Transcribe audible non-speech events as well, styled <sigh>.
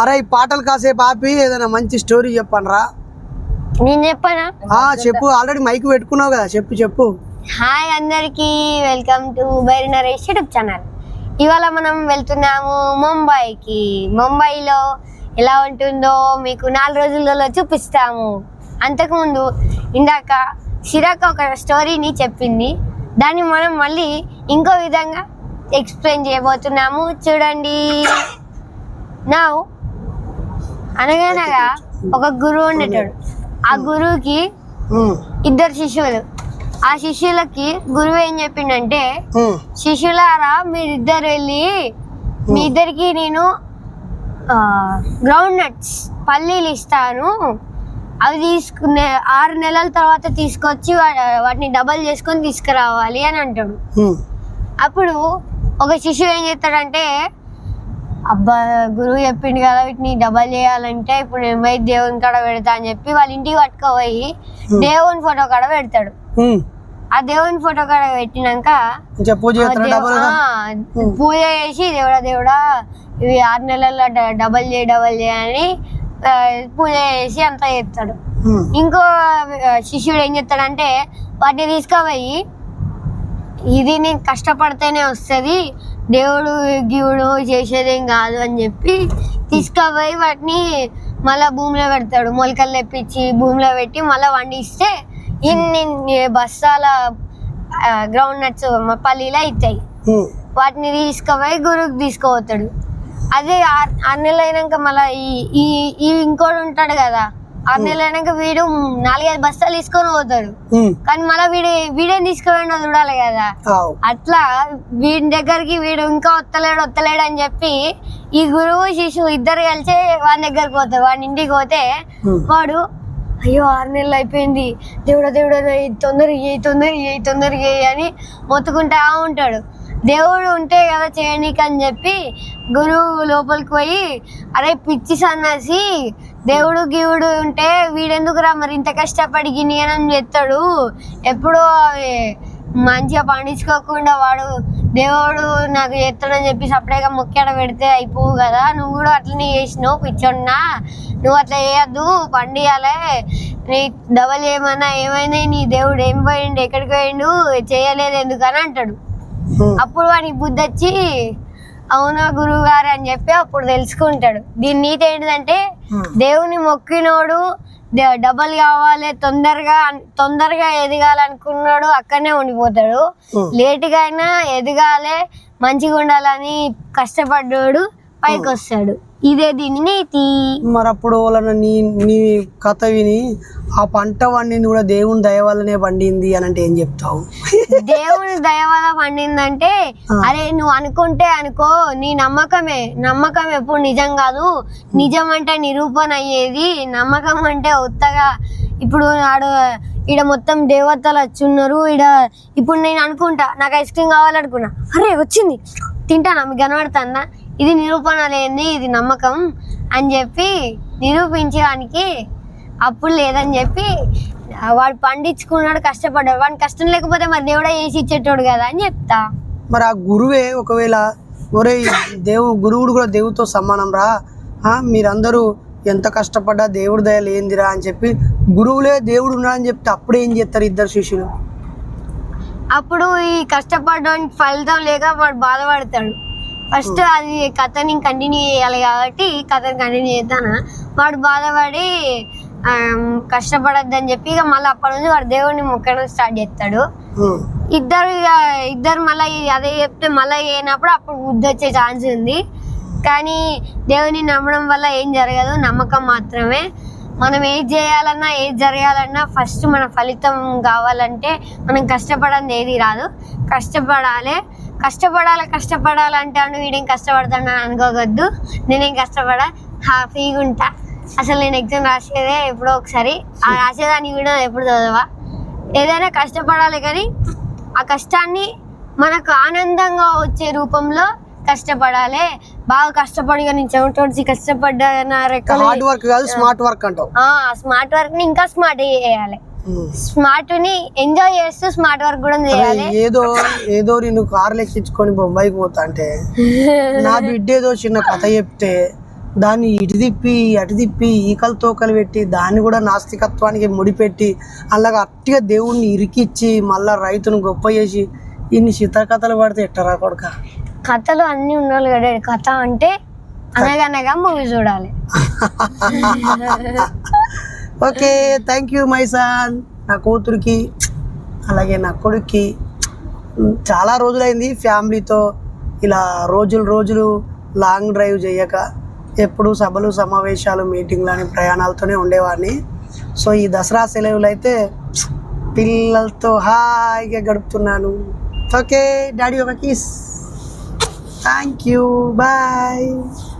అరే ఈ పాటలు కాసేపు ఆపి ఏదైనా మంచి స్టోరీ చెప్పనరా నేను చెప్పనా? చెప్పు ఆల్రెడీ మైక్ పెట్టుకున్నావు కదా చెప్పు చెప్పు. హాయ్ అందరికి welcome to Bairi Naresh YouTube channel. ఇవాళ మనం వెళ్తున్నాము ముంబైకి. ముంబైలో ఎలా ఉంటుందో మీకు నాలుగు రోజులలో చూపిస్తాము. అంతకుముందు ఇందాక సిరాక్ ఒక స్టోరీని చెప్పింది. దాన్ని మనం మళ్ళీ ఇంకో విధంగా ఎక్స్ప్లెయిన్ చేయబోతున్నాము. చూడండి. నా అనగనగా ఒక గురువు ఉండేటాడు. ఆ గురువుకి ఇద్దరు శిష్యులు. ఆ శిష్యులకి గురువు ఏం చెప్పిండంటే శిష్యులారా మీరిద్దరు వెళ్ళి మీ ఇద్దరికి నేను గ్రౌండ్ నట్స్ పల్లీలు ఇస్తాను. అవి తీసుకునే ఆరు నెలల తర్వాత తీసుకొచ్చి వాటిని డబల్ చేసుకొని తీసుకురావాలి అని అంటాడు. అప్పుడు ఒక శిష్యుడు ఏం చేస్తాడంటే అబ్బా గురువు చెప్పిండు కదా వీటిని డబల్ చేయాలంటే ఇప్పుడు నేను పోయి దేవుని కాడ పెడతా అని చెప్పి వాళ్ళ ఇంటికి పట్టుకోపోయి దేవుని ఫోటో కాడ పెడతాడు. ఆ దేవుని ఫోటో కాడ పెట్టినాక పూజ చేసి దేవుడా దేవుడా ఇవి ఆరు నెలల్లో డబల్ చేయి డబల్ చేయి అని ఆ, పూజ చేసి అంతా చేస్తాడు ఇంకో శిష్యుడు ఏం చేస్తాడంటే వాటిని తీసుకుపోయి ఇది నేను కష్టపడితేనే వస్తుంది. దేవుడు గివుడు చేసేదేం కాదు అని చెప్పి తీసుకుపోయి వాటిని మళ్ళీ భూమిలో పెడతాడు. మొలకలు తెప్పించి భూమిలో పెట్టి మళ్ళీ వండిస్తే ఇన్ని బస్తాల గ్రౌండ్ నట్స్ పల్లీలు అవుతాయి వాటిని తీసుకుపోయి గురువుకి తీసుకుపోతాడు. అదే ఆరు నెలలు అయినాక మళ్ళీ ఈ ఈ ఈ ఇంకోడు ఉంటాడు కదా. ఆరు నెలలు అయినాక వీడు నాలుగైదు బస్తాలు తీసుకొని పోతాడు. కానీ మళ్ళీ వీడు వీడేం తీసుకుపోయినా చూడాలి కదా. అట్లా వీడి దగ్గరికి వీడు ఇంకా వత్తలేడు వత్తలేడు అని చెప్పి ఈ గురువు శిశువు ఇద్దరు కలిసి వాని దగ్గరికి పోతారు. వాడి ఇంటికి పోతే వాడు అయ్యో ఆరు నెలలు అయిపోయింది. దేవుడా దేవుడా ఈ తొందరగా ఏ తొందరగా ఏ తొందరగా ఏ అని మొత్తుకుంటా ఉంటాడు. దేవుడు ఉంటే కదా చేయనీకి అని చెప్పి గురువు లోపలికి పోయి అరే పిచ్చి సన్నాసి దేవుడు గివుడు ఉంటే వీడెందుకురా మరి ఇంత కష్టపడి గినియనం చేస్తాడు ఎప్పుడో అవి మంచిగా పండించుకోకుండా వాడు దేవుడు నాకు చేస్తాడని చెప్పి సపరేట్గా మొక్కాడ పెడితే అయిపోవు కదా. నువ్వు కూడా అట్లనే చేసినావు పిచ్చోన్నా నువ్వు అట్లా చేయొద్దు పండియాలే. నీ డబల్ ఏమన్నా ఏమైంది నీ దేవుడు ఏం పోయిండు ఎక్కడికి పోయిండు చేయలేదు ఎందుకని అంటాడు. అప్పుడు వానికి బుద్ధి వచ్చి అవునా గురువు గారు అని చెప్పి అప్పుడు తెలుసుకుంటాడు. దీని నీతి ఏంటిదంటే దేవుని మొక్కినోడు డబల్ కావాలి తొందరగా తొందరగా ఎదగాలనుకున్నాడు అక్కడనే ఉండిపోతాడు. లేటుగా అయినా ఎదగాలి మంచిగా ఉండాలని కష్టపడ్డాడు పైకి వస్తాడు ఇదే దీని నీతి. మరి అప్పుడు వాళ్ళని నీ నీ కథ విని ఆ పంట వండింది కూడా దేవుని దయ వల్లనే పండింది అని అంటే ఏం చెప్తావు? దేవుని దయ వల్ల పండిందంటే అరే నువ్వు అనుకుంటే అనుకో నీ నమ్మకమే నమ్మకం ఎప్పుడు నిజం కాదు. నిజం అంటే నిరూపణ అయ్యేది నమ్మకం అంటే ఉత్తగా. ఇప్పుడు ఆడు ఈడ మొత్తం దేవతలు వచ్చి ఉన్నారు ఈడ ఇప్పుడు నేను అనుకుంటా నాకు ఐస్ క్రీమ్ కావాలనుకున్నా. అరే వచ్చింది. తింటానా? మీకు కనబడుతుందా? ఇది నిరూపణ లేనిది ఇది నమ్మకం అని చెప్పి నిరూపించడానికి అప్పుడు లేదని చెప్పి వాడు పండించుకున్నాడు కష్టపడ్డాడు. వాడిని కష్టం లేకపోతే మరి దేవుడే చేసి ఇచ్చేటోడు కదా అని చెప్తా. మరి ఆ గురువే ఒకవేళ ఒరే దేవు గురువుడు కూడా దేవుడితో సమానం రా. మీరందరూ ఎంత కష్టపడ్డా దేవుడి దయ లేనిదిరా అని చెప్పి గురువులే దేవుడు ఉన్నాడని చెప్తే అప్పుడు ఏం చేస్తారు ఇద్దరు శిష్యులు? అప్పుడు ఈ కష్టపడడానికి ఫలితం లేక వాడు బాధపడతాడు. ఫస్ట్ అది కథని కంటిన్యూ చేయాలి కాబట్టి కథని కంటిన్యూ చేస్తాను వాడు బాధపడి కష్టపడొద్దని చెప్పి ఇక మళ్ళీ అప్పటి నుంచి వాడు దేవుడిని మొక్కడం స్టార్ట్ చేస్తాడు. ఇద్దరు ఇద్దరు మళ్ళీ అదే చెప్తే మళ్ళీ అయినప్పుడు అప్పుడు బుద్ధి వచ్చే ఛాన్స్ ఉంది. కానీ దేవుని నమ్మడం వల్ల ఏం జరగదు నమ్మకం మాత్రమే. మనం ఏది చేయాలన్నా ఏది జరగాలన్నా ఫస్ట్ మన ఫలితం కావాలంటే మనం కష్టపడంది ఏది రాదు. కష్టపడాలి కష్టపడాలి కష్టపడాలంటే అను వీడేం కష్టపడతాను అనుకోవద్దు. నేనేం కష్టపడా హ్యాపీగా ఉంటా. అసలు నేను ఎగ్జామ్ రాసేదే ఎప్పుడో ఒకసారి. ఆ రాసేదాన్ని కూడా ఎప్పుడు చదవా? ఏదైనా కష్టపడాలి కానీ ఆ కష్టాన్ని మనకు ఆనందంగా వచ్చే రూపంలో కష్టపడాలి. బాగా కష్టపడి కానీ చెమటోడ్చి కష్టపడ్డ నా రెక్కలు హార్డ్ వర్క్ కాదు స్మార్ట్ వర్క్ అంటావు. స్మార్ట్ వర్క్ని ఇంకా స్మార్ట్ చేయాలి. స్మార్ట్ని ఎంజాయ్ చేస్తూ స్మార్ట్ వర్క్ కూడా చేయాలి. ఏదో ఏదో నేను కార్లు ఎక్కించుకొని బొంబాయికి పోతా అంటే నా బిడ్డ ఏదో చిన్న కథ చెప్తే దాన్ని ఇటు తిప్పి అటు తిప్పి ఈకలు తోకలు పెట్టి దాన్ని కూడా నాస్తికత్వానికి ముడిపెట్టి అలాగ అట్టిగా దేవుణ్ణి ఇరికిచ్చి మళ్ళా రైతును గొప్ప చేసి ఇన్ని చిత్రకథలు పడితే ఎట్టరా కొడుక? కథలు అన్ని ఉండాలి కదా కథ అంటే అనగనగా మూవీ చూడాలి. <laughs> Okay thank you my son నా కూతురికి అలాగే నా కొడుక్కి. చాలా రోజులైంది ఫ్యామిలీతో ఇలా రోజులు రోజులు లాంగ్ డ్రైవ్ చేయక ఎప్పుడు సభలు సమావేశాలు మీటింగ్లు అని ప్రయాణాలతోనే ఉండేవాడిని. సో ఈ దసరా సెలవులు అయితే పిల్లలతో హాయిగా గడుపుతున్నాను. ఓకే డాడీ ఒక కిస్ థ్యాంక్ యూ బాయ్